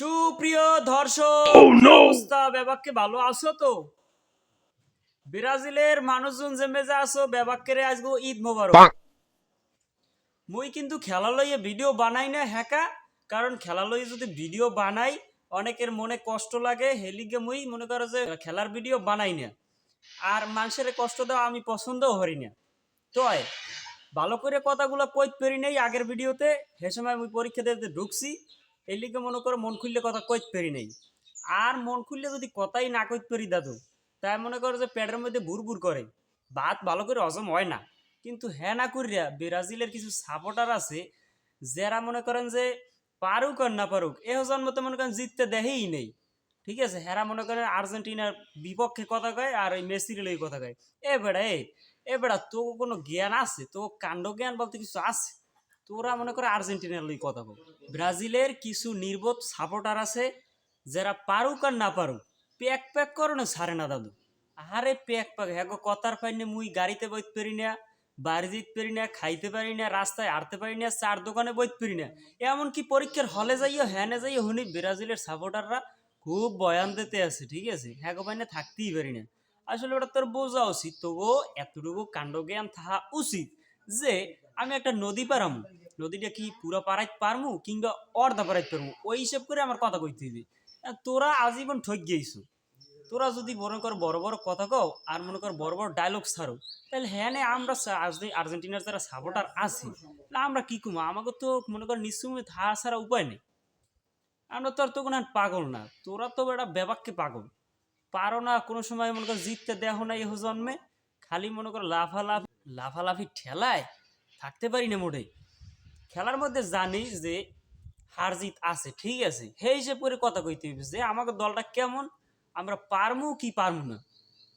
সুপ্রিয় দর্শক অবস্থা ব্যাপারকে ভালো আছো তো? ব্রাজিলের মানুষজন যে মেজা আছো ব্যাপারকে আজকে ঈদ মোবারক। মুই কিন্তু খেলা লইয়ে ভিডিও বানাই না হ্যাকা কারণ খেলা লইয়ে যদি ভিডিও বানাই অনেকের মনে কষ্ট লাগে হেলিগে মুই মনে করো যে খেলার ভিডিও বানাই না। আর মানুষের কষ্ট দেওয়া আমি পছন্দও করি না। তয় ভালো করে কথাগুলো কইতে পেরি নাই আগের ভিডিওতে সে সময় আমি পরীক্ষা দিতে ঢুকছি। এই লিগে মনে করো মন খুললে কথা কইতে পারি নাই। আর মন খুললে যদি কথাই না কইতে পারি দাদু, তাই মনে করো যে পেটের মধ্যে বুর বুর করে। ভাত ভালো করে হজম হয় না। কিন্তু হ্যাঁ না করিয়া ব্রাজিলের কিছু সাপোর্টার আছে, যারা মনে করেন যে পারুক আর না পারুক এ জন্মতে মনে করেন জিততে দেহেই নেই। ঠিক আছে, হেরা মনে করেন আর্জেন্টিনার বিপক্ষে কথা কয় আর ওই মেসির লই কথা কয়। এ বেড়া এ বেড়া তো কোনো জ্ঞান আছে? তো কাণ্ড জ্ঞান বলতে কিছু আছে? তোরা মনে করে আর্জেন্টিনার লই কথা বল ব্রাজিলের কিছু নির্বোধ সাপোর্টার আছে, যারা পারুক আর না পারুক, প্যাক প্যাক করো না সারে না দাদু। আরে প্যাক প্যাক হ্যাঁ কথার পাইনে মুই গাড়িতে বইতে পারি না, বাড়ি যেতে পারি না, খাইতে পারি না, রাস্তায় আড়তে পারি না, চার দোকানে বইতে পারি না। এমনকি পরীক্ষার হলে যাইও, হ্যানে যাইও হুনি ব্রাজিলের সাপোর্টাররা খুব বয়ান দিতে আছে, ঠিক আছে? হ্যাঁ পাইনে থাকতেই পারি না। আসলে ওটা তোর বোঝা উচিত, তবুও এতটুকু কাণ্ড জ্ঞান থাকা উচিত। যে আমি একটা নদী পারামু। নদীটা কি পুরা পারাইতে পারমু কিংবা অর্ধা পারাইতে পারমু? ওই হিসেব করে আমার কথা কইতে আর তোরা আজীবন ঠক গিয়েছো তোরা যদি মনে কর বড় বড় কথা কও আর মনে কর বড় বড় ডায়লগ ছাড়ো, তাহলে হ্যাঁ আমরা আর্জেন্টিনার যারা সাপোর্টার আছি, তাহলে আমরা কি কুমা? আমাকে তো মনে কর নিশ্চয় থা ছাড়া উপায় নেই। আমরা তো আর তো কোনো পাগল না। তোরা তো একটা বেবাককে পাগল। পারো না কোনো সময় মনে কর জিততে দেহ না এহ জন্মে। খালি মনে কর লাফালাফি লাফালাফি ঠেলায় থাকতে পারি না মোটেই। খেলার মধ্যে জানি যে হার জিত আছে, ঠিক আছে? সেই হিসেবে করে কথা কইতে হইবে যে আমাকে দলটা কেমন, আমরা পারমু কি পারমু না?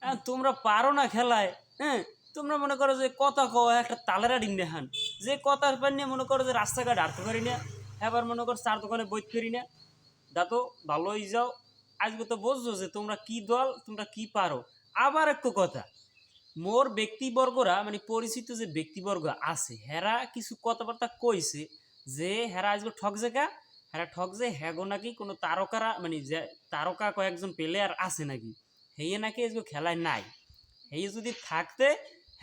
হ্যাঁ তোমরা পারো না খেলায় হ্যাঁ? তোমরা মনে করো যে কথা কও, একটা তালেরা ডিম দেখান যে কথার পার নিয়ে মনে করো যে রাস্তাঘাট হাঁটতে পারি না, এবার মনে করো চার দোকানে বইতে পারি না। দাতো ভালোই যাও। আজকে তো বুঝছ যে তোমরা কি দল, তোমরা কি পারো। আবার একটু কথা। মোর ব্যক্তিবর্গরা মানে পরিচিত যে ব্যক্তিবর্গ আছে, হেরা কিছু কথাবার্তা কইছে যে, হেরা আজকে ঠক জায়গা, হেরা ঠক যে হ্যাগো নাকি কোনো তারকারা মানে যে তারকা কয়েকজন প্লেয়ার আছে নাকি হেয়ে নাকি আজকে খেলায় নাই। হেয়ে যদি থাকতে,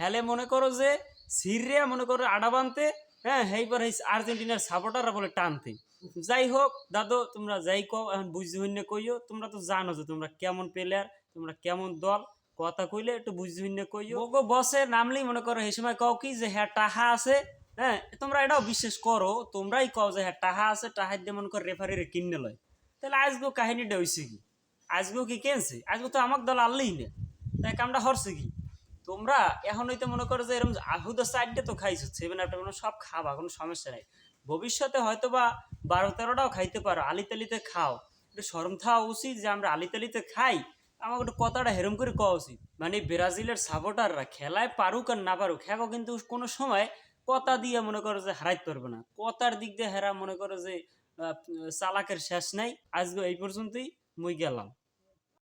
হেলে মনে করো যে, সিরিয়া মনে করো আডা বানতে হ্যাঁ হেইবার এই আর্জেন্টিনার সাপোর্টাররা বলে টানতে। যাই হোক, দাদু, তোমরা যাই কও, এখন বুঝতে হইনে কইও, তোমরা তো জানো যে তোমরা কেমন প্লেয়ার তোমরা কেমন দল কথা কইলে একটু বুঝতে হইনে কইও। ওগো বসে নামলেই মনে করো এই সময় কও কি যে হ্যাঁ টাহা আছে। হ্যাঁ তোমরা এটাও বিশ্বাস করো, তোমরাই কও যে হ্যাঁ টাহা আছে, টাহা দিয়ে মনে করো রেফারিরে কিনে লয়। তাহলে আজকেও কাহিনীটা হইছে কি? আজকেও কি কেনছে? আজকে তো আমাকে দল আনলেই না। তাই কামটা হরছে কি? তোমরা এখন হইতে মনে করো যে এরকম আহুদা সাইডে তো খাইছো সেভেন আপটা মানে সব খাবা, কোনো সমস্যা নাই। ভবিষ্যতে হয়তো বা বারো তেরোটাও খাইতে পারো আলিতালিতে খাও। একটু শরম থাওয়া উচিত যে আমরা আলিতালিতে খাই। আমাকে একটু কথাটা হেরম করে কওয়া উচিত। মানে ব্রাজিলের সাপোর্টাররা খেলায় পারুক আর না পারুক হ্যাঁ কিন্তু কোনো সময় কথা দিয়ে মনে করো যে হারাইতে পারবে না। কথার দিক দিয়ে হেরা মনে করো যে চালাকের শেষ নাই। আজকে এই পর্যন্তই, মুই গেলাম।